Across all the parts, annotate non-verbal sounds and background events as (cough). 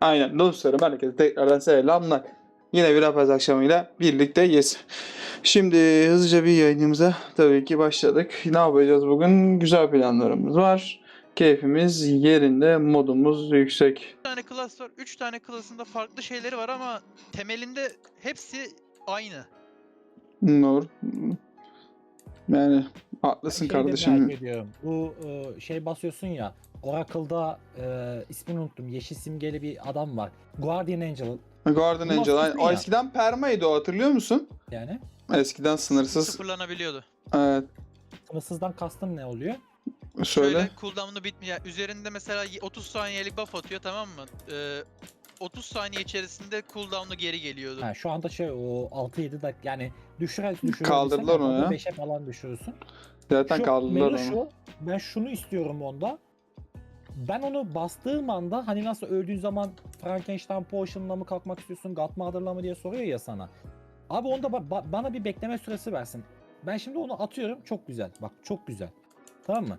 Aynen dostlarım herkese tekrardan selamlar. Yine bir rapaz akşamıyla birlikteyiz. Şimdi hızlıca bir yayınımıza tabii ki başladık. Ne yapacağız bugün? Güzel planlarımız var. Keyfimiz yerinde, modumuz yüksek. 3 tane klas var. 3 tane klasında farklı şeyleri var ama temelinde hepsi aynı. Nur. Yani haklısın Şeyi de kardeşim. ediyorum. Bu e, şey basıyorsun ya. Oracle'da e, ismini unuttum. Yeşil simgeli bir adam var. Guardian Angel Guardian Angel. Aynen. O eskiden permaydı o hatırlıyor musun? yani. Eskiden sınırsız. Sıfırlanabiliyordu. Evet. Sınırsızdan kastım ne oluyor? Söyle. Şöyle cooldown'u bitmiyor. Üzerinde mesela y- 30 saniyelik buff atıyor tamam mı? Ee, 30 saniye içerisinde cooldown'u geri geliyordu. Ha, şu anda şey o 6-7 dakika yani düşürer düşürür. Kaldırdılar onu ya. 5'e falan düşürürsün. Zaten Şu kaldırdılar onu. şu, ben şunu istiyorum onda. Ben onu bastığım anda hani nasıl öldüğün zaman Frankenstein Potion'la mı kalkmak istiyorsun, Godmother'la mı diye soruyor ya sana. Abi onda ba- ba- bana bir bekleme süresi versin. Ben şimdi onu atıyorum. Çok güzel. Bak çok güzel. Tamam mı?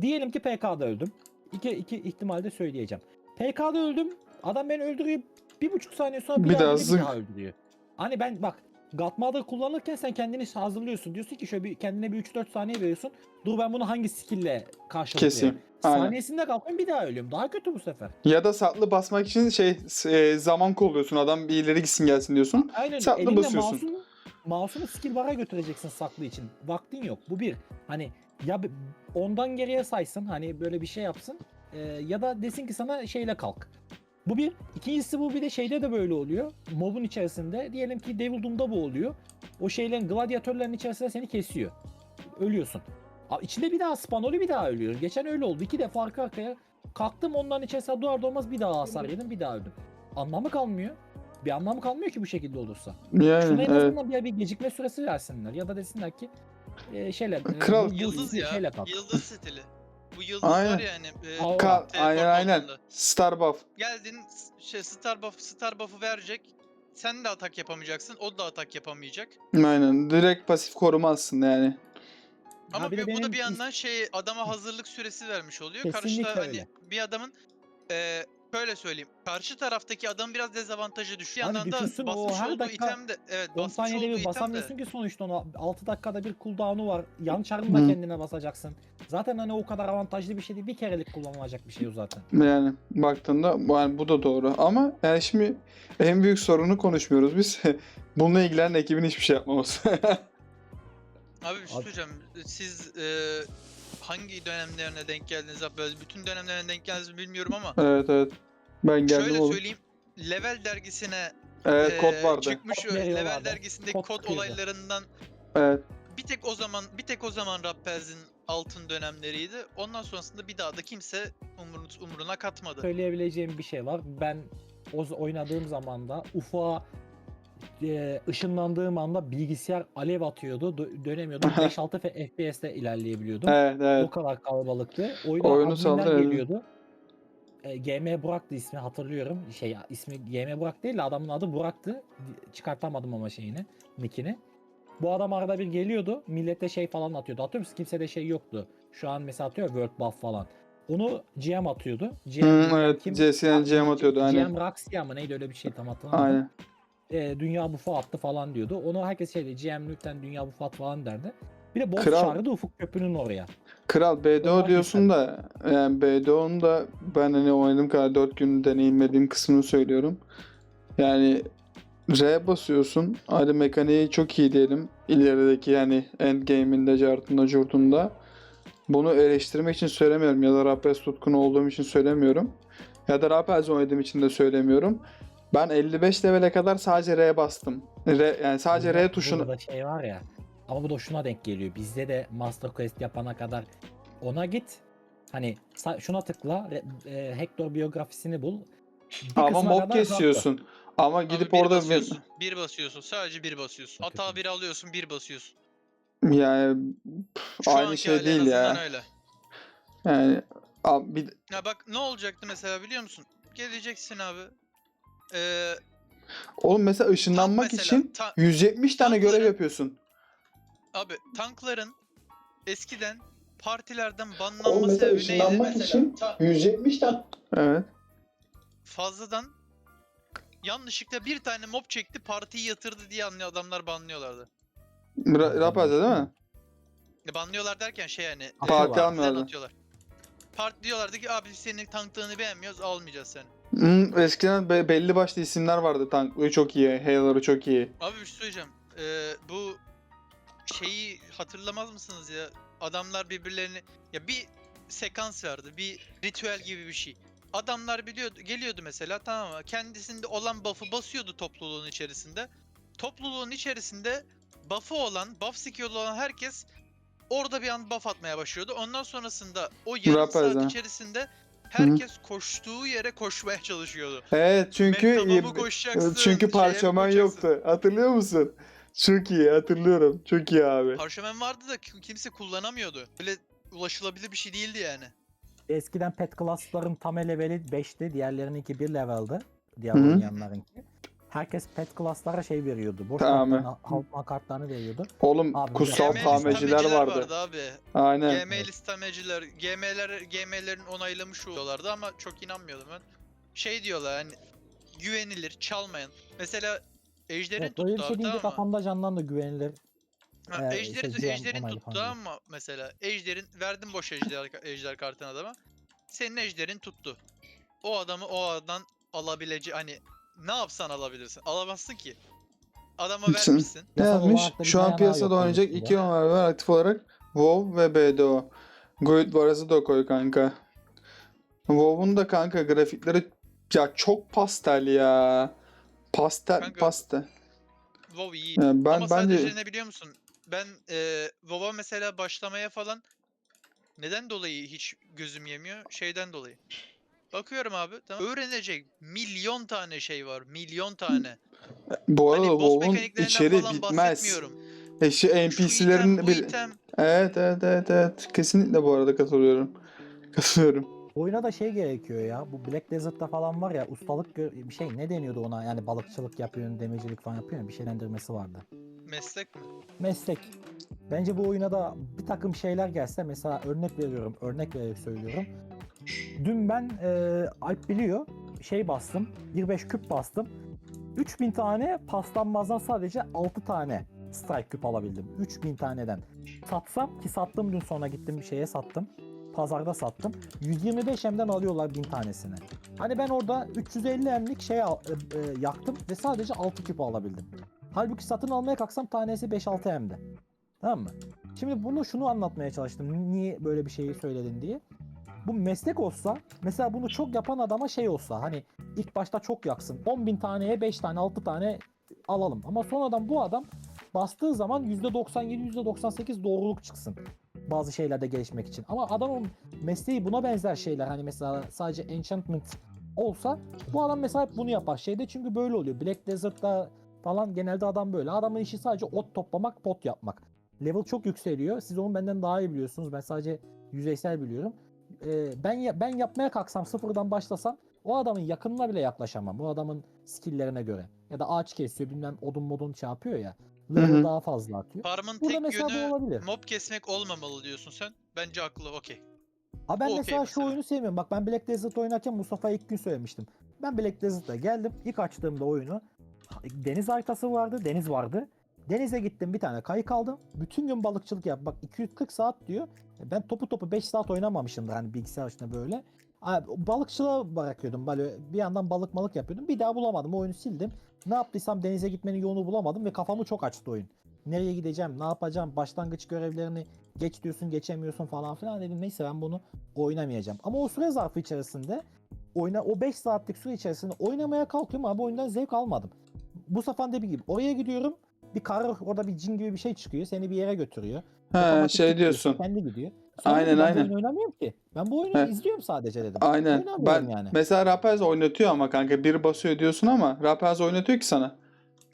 Diyelim ki PK'da öldüm. İki, iki ihtimalde söyleyeceğim. PK'da öldüm. Adam beni öldürüyor. Bir buçuk saniye sonra bir, Bir daha, bir daha öldürüyor. Hani ben bak Godmother kullanırken sen kendini hazırlıyorsun. Diyorsun ki şöyle bir, kendine bir 3-4 saniye veriyorsun. Dur ben bunu hangi skill'le karşılayayım? Keseyim. Aynen. Saniyesinde kalkıyorum bir daha ölüyorum. Daha kötü bu sefer. Ya da saklı basmak için şey e, zaman kolluyorsun. Adam bir ileri gitsin gelsin diyorsun. Aynen Saklı elinde basıyorsun. mouse'unu, mouse'unu skill bar'a götüreceksin saklı için. Vaktin yok. Bu bir. Hani ya ondan geriye saysın hani böyle bir şey yapsın. Ee, ya da desin ki sana şeyle kalk. Bu bir. İkincisi bu bir de şeyde de böyle oluyor. Mob'un içerisinde diyelim ki Devil Doom'da bu oluyor. O şeylerin gladyatörlerin içerisinde seni kesiyor. Ölüyorsun. İçinde bir daha spawn oluyor bir daha ölüyor. Geçen öyle oldu. İki defa arka arkaya kalktım onların içerisinde duvar doğmaz bir daha hasar yedim bir daha öldüm. Anlamı kalmıyor. Bir anlamı kalmıyor ki bu şekilde olursa. Şuna Yani en evet. azından bir, bir gecikme süresi versinler. Ya da desinler ki e, şeyle, e, Kral- bu Yıldız ya. şeyle kalk. Yıldız stili. Bu yıldız Aynen. var ya hani. e, Ka- aynen aynen. olduğunda. Star buff. Geldin şey star buff star buff'ı verecek. Sen de atak yapamayacaksın. O da atak yapamayacak. Aynen. Direkt pasif koruma aslında yani. Ama bir bu da bir is- yandan şey adama hazırlık süresi vermiş oluyor. Kesinlikle Karşıda hani öyle. bir adamın eee şöyle söyleyeyim. Karşı taraftaki adam biraz dezavantaja düşüyor. Abi yandan da düşünsün, o basmış her olduğu dakika item de evet 10 basmış saniyede olduğu bir item de basamıyorsun ki sonuçta ona 6 dakikada bir cooldown'u var. Yan çarını da Hı. kendine basacaksın. Zaten hani o kadar avantajlı bir şey değil. Bir kerelik kullanılacak bir şey o zaten. Yani baktığında yani bu da doğru. Ama yani şimdi en büyük sorunu konuşmuyoruz biz. (laughs) Bununla ilgilenen ekibin hiçbir şey yapmaması. (laughs) Abi bir şey Abi- söyleyeceğim. Siz eee, hangi dönemlerine denk geldiniz abi? Böyle bütün dönemlerine denk geldiniz mi bilmiyorum ama evet evet. Ben geldim şöyle oğlum. söyleyeyim. Level dergisine Evet eee, kod vardı. çıkmış Kod ö- Level veriyorlardı. dergisindeki Kod kod çıkıyordu. olaylarından Evet. bir tek o zaman bir tek o zaman Rappel'in altın dönemleriydi. Ondan sonrasında bir daha da kimse umurun, umuruna katmadı. Söyleyebileceğim bir şey var. Ben o z- oynadığım zaman da ufa e, ışınlandığım anda bilgisayar alev atıyordu. dö- dönemiyordum. (laughs) 5-6 F- FPS'te ilerleyebiliyordum. Evet O evet. kadar kalabalıktı. Oyuna Oyunu saldı, geliyordu. E, GM Burak'tı ismi hatırlıyorum. Şey ismi GM Burak değil de adamın adı Burak'tı. Çıkartamadım ama şeyini, nickini. Bu adam arada bir geliyordu. Millete şey falan atıyordu. Atıyor musun? Kimsede şey yoktu. Şu an mesela atıyor World Buff falan. Onu GM atıyordu. GM Hı, evet. CSN GM atıyordu aynen. GM Raxia mı neydi öyle bir şey tam hatırlamadım. Aynen. E, dünya buff'u attı falan diyordu. Onu herkes şeydi GM lütfen dünya buff'u at falan derdi. Bir de boss Kral- çağırdı Ufuk Köprü'nün oraya. Kral BDO Onlar diyorsun da yani BDO'nun da ben hani oynadığım kadar 4 gün deneyimlediğim kısmını söylüyorum. Yani R basıyorsun. Hadi mekaniği çok iyi diyelim. İlerideki yani endgame'inde, cartında, curtunda. Bunu eleştirmek için söylemiyorum ya da Rapaz tutkunu olduğum için söylemiyorum. Ya da Rapaz oynadığım için de söylemiyorum. Ben 55 levele kadar sadece R bastım. R, yani sadece Burada- R tuşunu Burada şey var ya. Ama bu da şuna denk geliyor. Bizde de Master Quest yapana kadar ona git. Hani sa- şuna tıkla. re- e, Hector biyografisini bul. Bir ama kısma mob kadar uzatma. kesiyorsun. Ama Abi gidip bir orada basıyorsun, bir basıyorsun. Sadece bir basıyorsun. Hata kötü. bir alıyorsun, bir basıyorsun. yani pf, Şu aynı anki şey hali en değil ya. azından öyle. Yani abi bir, Ya bak ne olacaktı mesela biliyor musun? Geleceksin abi. Ee, oğlum mesela ışınlanmak mesela, için ta- 170 tane görev tankların- yapıyorsun. abi tankların eskiden partilerden Oğlum banlanma mesela sebebi neydi? ışınlanmak için 170 tane Evet. fazladan yanlışlıkla bir tane mob çekti partiyi yatırdı diye anlıyor adamlar banlıyorlardı. Ra- değil mi? E, banlıyorlar derken şey yani. Parti e, partiden almıyorlar. atıyorlar. Parti diyorlardı ki abi senin tanktığını beğenmiyoruz almayacağız seni. Hmm, eskiden be- belli başlı isimler vardı. Tanklığı çok iyi, Halo'ları çok iyi. Abi bir şey söyleyeceğim. Ee, bu şeyi hatırlamaz mısınız ya? Adamlar birbirlerini ya bir sekans vardı. Bir ritüel gibi bir şey. Adamlar biliyordu, geliyordu mesela tamam mı? Kendisinde olan buff'ı basıyordu topluluğun içerisinde. Topluluğun içerisinde buff'ı olan, buff skill'u olan herkes orada bir an buff atmaya başlıyordu. Ondan sonrasında o yarım Rapaz saat ha. içerisinde herkes koştuğu yere koşmaya çalışıyordu. Evet çünkü çünkü mi parşömen koşacaksın? yoktu. Hatırlıyor musun? Çok iyi hatırlıyorum. Çok iyi abi. Parşömen vardı da kim- kimse kullanamıyordu. Böyle ulaşılabilir bir şey değildi yani. Eskiden pet class'ların tam leveli 5'ti. Diğerlerininki 1 level'dı. Diğer Hı hı. oynayanlarınki. Herkes pet class'lara şey veriyordu. Boş Tamam. kartlarını, halkma kartlarını veriyordu. Oğlum Abi, kutsal tameciler listemeciler vardı. abi. Aynen. GM listemeciler, GM'ler, GM'lerin onaylamış oluyorlardı ama çok inanmıyordum ben. Şey diyorlar hani güvenilir, çalmayan. Mesela Ejder'in Evet, tuttu öyle bir şey deyince kafamda canlandı güvenilir. Ha, Ee, Ejder'in, şey, Ejder'in tuttu falan ama mesela Ejder'in verdim boş Ejder, Ejder kartını adama. Senin Ejder'in tuttu. O adamı o adadan alabileceği hani ne yapsan alabilirsin. Alamazsın ki. Adama Için- vermişsin. Ne olarak da bir Şu an dayanağı piyasada yok oynayacak iki de. numara var aktif olarak WoW ve BDO. Guild Baraz'ı da koy kanka. WoW'un da kanka grafikleri ya çok pastel ya. Pastel Kanka, pastel. WoW iyi. Yani ben Ama bence sadece ne biliyor musun? Ben e, WoW'a mesela başlamaya falan neden dolayı hiç gözüm yemiyor? Şeyden dolayı. Bakıyorum abi tamam. Öğrenecek milyon tane şey var. Milyon tane. bu arada Hani boss WoW'un mekaniklerinden içeri falan bitmez. bahsetmiyorum. E şu Şu NPC'lerin item, bir item. Evet evet evet evet kesinlikle bu arada katılıyorum. (laughs) Katılıyorum. Oyuna da şey gerekiyor ya. Bu Black Desert'ta falan var ya ustalık gö- bir şey ne deniyordu ona? Yani balıkçılık yapıyorsun, demircilik falan yapıyorsun. Bir şeylendirmesi vardı. Meslek mi? Meslek. Bence bu oyuna da bir takım şeyler gelse mesela örnek veriyorum, örnek vererek söylüyorum. Dün ben e, Alp biliyor şey bastım, 25 küp bastım. 3000 tane paslanmazdan sadece 6 tane strike küp alabildim. 3000 taneden. Satsam ki sattım dün sonra gittim bir şeye sattım. Pazarda sattım. 125 M'den alıyorlar 1000 tanesini. Hani ben orada 350 M'lik şey e, e, yaktım ve sadece 6 küp alabildim. Halbuki satın almaya kalksam tanesi 5-6 M'de. Tamam mı? Şimdi bunu şunu anlatmaya çalıştım. Niye böyle bir şeyi söyledin diye. Bu meslek olsa mesela bunu çok yapan adama şey olsa hani ilk başta çok yaksın. 10 bin taneye 5 tane 6 tane alalım. Ama sonradan bu adam bastığı zaman %97 %98 doğruluk çıksın. Bazı şeylerde gelişmek için. Ama adamın mesleği buna benzer şeyler. Hani mesela sadece enchantment olsa bu adam mesela hep bunu yapar şeyde çünkü böyle oluyor. Black Desert'ta falan genelde adam böyle. Adamın işi sadece ot toplamak, pot yapmak. Level çok yükseliyor. Siz onu benden daha iyi biliyorsunuz. Ben sadece yüzeysel biliyorum. Ee, ben ya- ben yapmaya kalksam sıfırdan başlasam o adamın yakınına bile yaklaşamam. Bu adamın skill'lerine göre. Ya da ağaç kesiyor bilmem odun modun şey yapıyor ya. Level daha fazla atıyor. Farmın Burada tek mesela bu yönü olabilir. mob kesmek olmamalı diyorsun sen. Bence haklı okey. Ha ben Bu okey mesela şu mesela. oyunu sevmiyorum. Bak ben Black Desert oynarken Mustafa'ya ilk gün söylemiştim. Ben Black Desert'a geldim. İlk açtığımda oyunu deniz haritası vardı, deniz vardı. Denize gittim bir tane kayık aldım. Bütün gün balıkçılık yap. Bak 240 saat diyor. Ben topu topu 5 saat oynamamışımdır hani bilgisayar başında böyle. Abi, balıkçılığa bırakıyordum böyle bir yandan balık malık yapıyordum. Bir daha bulamadım. O oyunu sildim. Ne yaptıysam denize gitmenin yolunu bulamadım ve kafamı çok açtı oyun. Nereye gideceğim, ne yapacağım, başlangıç görevlerini geç diyorsun, geçemiyorsun falan filan dedim. Neyse ben bunu oynamayacağım. Ama o süre zarfı içerisinde oyna o 5 saatlik süre içerisinde oynamaya kalkıyorum abi oyundan zevk almadım. Bu sefer dediğim gibi oraya gidiyorum. Bir kar orada bir cin gibi bir şey çıkıyor. Seni bir yere götürüyor. He şey diyorsun. Kendi gidiyor. Sonra Aynen, ben aynen. oyunu oynamıyorum ki. Ben bu oyunu He. izliyorum sadece dedim. Aynen. Ben yani. mesela Rapaz oynatıyor ama kanka bir basıyor diyorsun ama Rapaz oynatıyor ki sana.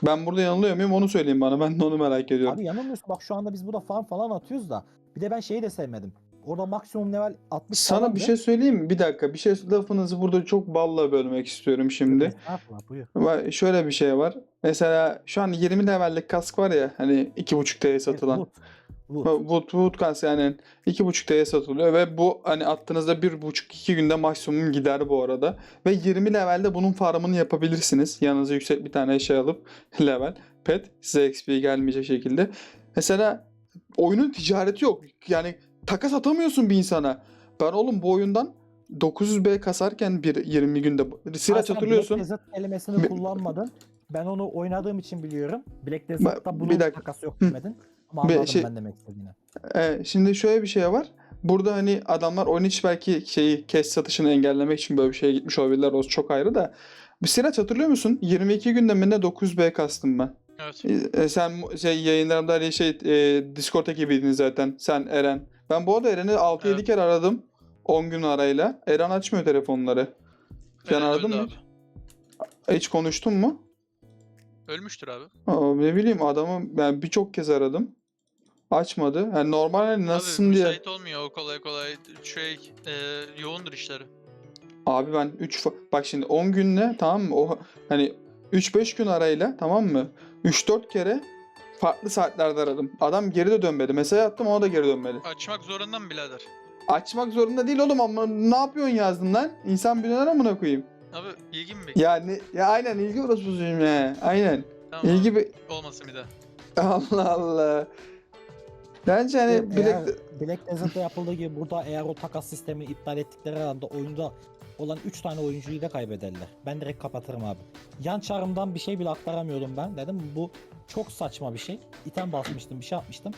Ben burada yanılıyor muyum onu söyleyeyim bana. Ben de onu merak ediyorum. Abi yanılmıyorsun. Bak şu anda biz burada farm falan atıyoruz da. Bir de ben şeyi de sevmedim. Orada maksimum level 60 Sana bir şey söyleyeyim mi? Bir dakika. Bir şey lafınızı burada çok balla bölmek istiyorum şimdi. Buyur. Şöyle bir şey var. Mesela şu an 20 levellik kask var ya hani 2.5T'ye satılan. Evet, Wood. Wood, Wood kas yani 2.5 TL'ye satılıyor ve bu hani attığınızda 1.5-2 günde maksimum gider bu arada. Ve 20 levelde bunun farmını yapabilirsiniz. Yanınıza yüksek bir tane şey alıp (laughs) level pet size XP gelmeyecek şekilde. Mesela oyunun ticareti yok. Yani takas atamıyorsun bir insana. Ben oğlum bu oyundan 900B kasarken bir 20 günde Siraç hatırlıyorsun. Black Desert kelimesini kullanmadın. Ben onu oynadığım için biliyorum. Black Desert'ta bir bunun dakika. takası yok demedin. Ama anladım şey- ben demek istediğini. Ee, şimdi şöyle bir şey var. Burada hani adamlar oyun içi belki şeyi kes satışını engellemek için böyle bir şeye gitmiş olabilirler. O çok ayrı da. Bir Siraç hatırlıyor musun? 22 günde mi ne 900B kastım ben. Evet. Ee, sen mu- şey yayınlarımda hani şey e, Discord ekibiydin zaten. Sen Eren. Ben bu arada Eren'i 6-7 Evet. kere aradım. 10 gün arayla. Eren açmıyor telefonları. Sen Eren aradın mı? abi. Hiç konuştun mu? Ölmüştür abi. Aa, ne bileyim adamı ben birçok kez aradım. Açmadı. Yani normal hani nasılsın abi, diye. müsait olmuyor o kolay kolay. Şey e, yoğundur işleri. Abi ben 3 bak şimdi 10 günle tamam mı? O hani 3-5 gün arayla tamam mı? 3-4 kere farklı saatlerde aradım. Adam geri de dönmedi. Mesaj attım o da geri dönmedi. Açmak zorunda mı birader? Açmak zorunda değil oğlum ama ne yapıyorsun yazdın lan? İnsan bir döner amına koyayım. Abi ilgi mi Ya ne ya aynen ilgi orospusuyum ya. Aynen. Tamam İlgi bir olmasın bir daha. Allah Allah. Bence hani Black Black Desert'ta yapıldığı gibi burada eğer o takas sistemini iptal ettikleri anda oyunda olan 3 tane oyuncuyu da kaybederler. Ben direkt kapatırım abi. Yan çarımdan bir şey bile aktaramıyordum ben. Dedim bu çok saçma bir şey. İtem basmıştım bir şey yapmıştım.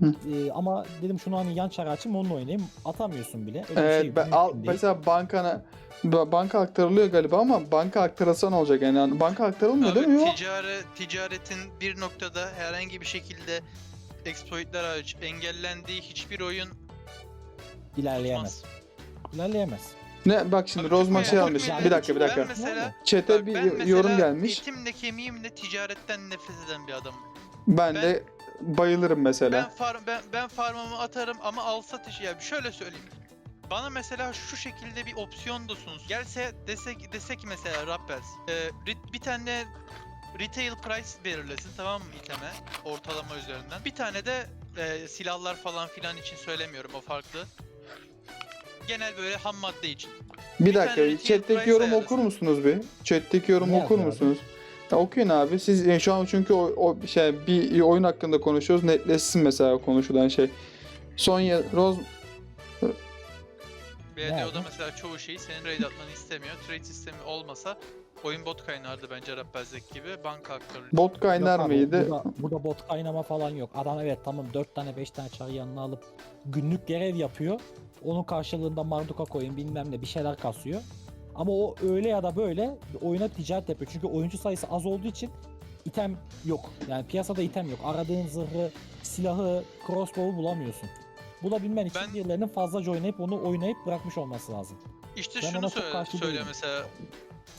Hı. Ee, ama dedim şunu hani yan çarı açayım onunla oynayayım. Atamıyorsun bile. Öyle Evet, şey ben, al, değil. mesela bankana ba- banka aktarılıyor galiba ama banka aktarılsa ne olacak yani? Yani banka aktarılmıyor değil mi? Abi Yok. ticaret, ticaretin bir noktada herhangi bir şekilde exploitler hariç engellendiği hiçbir oyun İlerleyemez. tutmaz. İlerleyemez. Ne bak şimdi Abi Rozman şey almış. Bir dakika bir dakika. Ben mesela, Chat'e bak bir ben mesela yorum gelmiş. etimle kemiğimle ticaretten nefret eden bir adamım. Ben, ben- de bayılırım Ben mesela. farm ben, ben farmımı atarım ama al satış ya şöyle söyleyeyim. Bana mesela şu şekilde bir opsiyon da sunsun. Gelse desek desek mesela Rappers. e, bir tane retail price belirlesin tamam mı iteme ortalama üzerinden. Bir tane de e, silahlar falan filan için söylemiyorum o farklı. Genel böyle ham madde için. Bir bir dakika. Chat'teki yorum ayarlasın. okur musunuz bir? Chat'teki yorum Ne okur abi? musunuz? Ya okuyun abi. Siz e, şu an çünkü o, o şey bir oyun hakkında konuşuyoruz. Netleşsin mesela konuşulan şey. Sonya Roz BDO'da mesela çoğu şeyi senin raid atmanı istemiyor. Trade sistemi olmasa oyun bot kaynardı bence Rappers'deki gibi. Banka aktarılıyor. bot kaynar Yok abi, mıydı? Burada, burada bot kaynama falan yok. Adam evet tamam 4 tane 5 tane çarı yanına alıp günlük görev yapıyor. Onun karşılığında marduka koyun bilmem ne bir şeyler kasıyor. Ama o öyle ya da böyle oyuna ticaret yapıyor. Çünkü oyuncu sayısı az olduğu için item yok. Yani piyasada item yok. Aradığın zırhı, silahı, crossbow'u bulamıyorsun. Bulabilmen için Ben- birilerinin fazlaca oynayıp onu oynayıp bırakmış olması lazım. İşte Ben şunu söyle, karşı söyle değilim. mesela.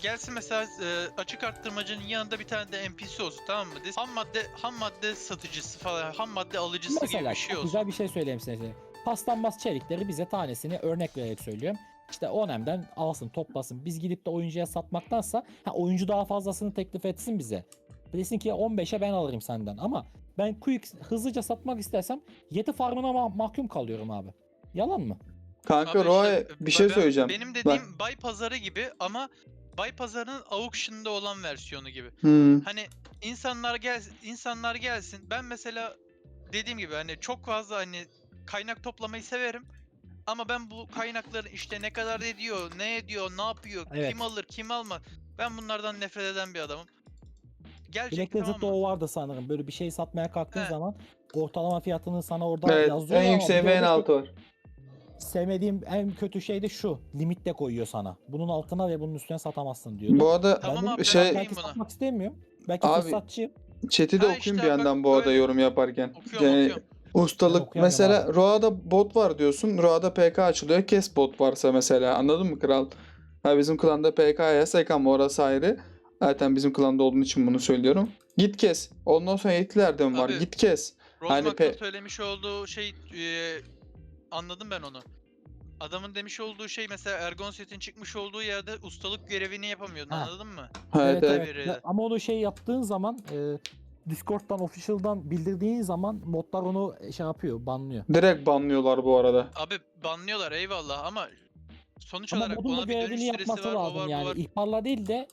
Gelsin mesela e, açık arttırmacının yanında bir tane de NPC olsun tamam mı? Ham madde ham madde satıcısı falan, ham madde alıcısı gibi Mesela bir şey çok olsun. güzel bir şey söyleyeyim size. Paslanmaz çelikleri bize tanesini örnek vererek söylüyorum. İşte Onem'den alsın toplasın. Biz gidip de oyuncuya satmaktansa ha, oyuncu daha fazlasını teklif etsin bize. Desin ki 15'e ben alırım senden ama ben quick hızlıca satmak istersem yeti farmına ma- mahkum kalıyorum abi. Yalan mı? Kanka Abi Roy işte, bir şey ben- söyleyeceğim. Benim dediğim bay pazarı gibi ama bay pazarının auction'da olan versiyonu gibi. Hmm. Hani insanlar gel insanlar gelsin. Ben mesela dediğim gibi hani çok fazla hani kaynak toplamayı severim. Ama ben bu kaynakları işte ne kadar ediyor, ne ediyor, ne yapıyor, Evet. kim alır, kim almaz. Ben bunlardan nefret eden bir adamım. Gelecek Black tamam mı? o vardı sanırım. Böyle bir şey satmaya kalktığın He. zaman ortalama fiyatını sana orada Evet, yazıyor. en yüksek ve en altı var. Sevmediğim en kötü şey de şu. Limitte koyuyor sana. Bunun altına ve bunun üstüne satamazsın diyor. Bu arada Tamam Ben abi, şey- belki buna. satmak istemiyorum. Belki Abi, fırsatçıyım. chat'i de Ha okuyun işte bir bak yandan bu arada böyle. yorum yaparken. Okuyorum Yani okuyorum. Ustalık okuyamıyorum mesela abi. Roa'da bot var diyorsun. Roa'da PK açılıyor. Kes bot varsa mesela. Anladın mı kral? Ha bizim klanda PK yasak ama orası ayrı. Zaten bizim klanda olduğun için bunu söylüyorum. Git kes. Ondan sonra yetkiler de mi var? Abi, Git kes. Hani Rozmak'ın pe- söylemiş olduğu şey e, anladım ben onu. Adamın demiş olduğu şey mesela Ergon Set'in çıkmış olduğu yerde ustalık görevini yapamıyordun Ha. anladın mı? Evet, Evet, evet. Ya- Ama onu şey yaptığın zaman e, Discord'dan, official'dan bildirdiğin zaman modlar onu şey yapıyor, banlıyor. Direkt banlıyorlar bu arada. Abi banlıyorlar eyvallah ama sonuç Ama olarak modun ona bu bir dönüş görevini süresi yapması var, o lazım var, bu yani. var. İhbarla değil de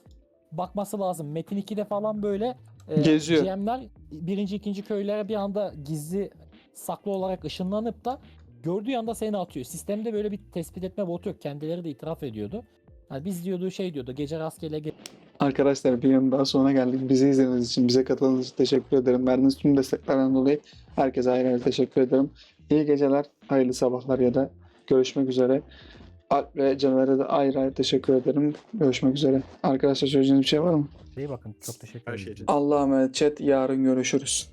bakması lazım. Metin 2'de falan böyle e, Geziyor. GM'ler birinci, ikinci köylere bir anda gizli saklı olarak ışınlanıp da gördüğü anda seni atıyor. Sistemde böyle bir tespit etme botu yok. Kendileri de itiraf ediyordu. Yani biz diyordu şey diyordu gece rastgele ge- Arkadaşlar bir yılın daha sonuna geldik. Bizi izlediğiniz için, bize katıldığınız için teşekkür ederim. Verdiğiniz tüm desteklerden dolayı herkese ayrı ayrı teşekkür ederim. İyi geceler, hayırlı sabahlar ya da görüşmek üzere. Alp ve Caner'e de ayrı ayrı teşekkür ederim. Görüşmek üzere. Arkadaşlar söyleyeceğiniz bir şey var mı? İyi bakın çok teşekkür şey ederim. için. Allah'a emanet chat. Yarın görüşürüz.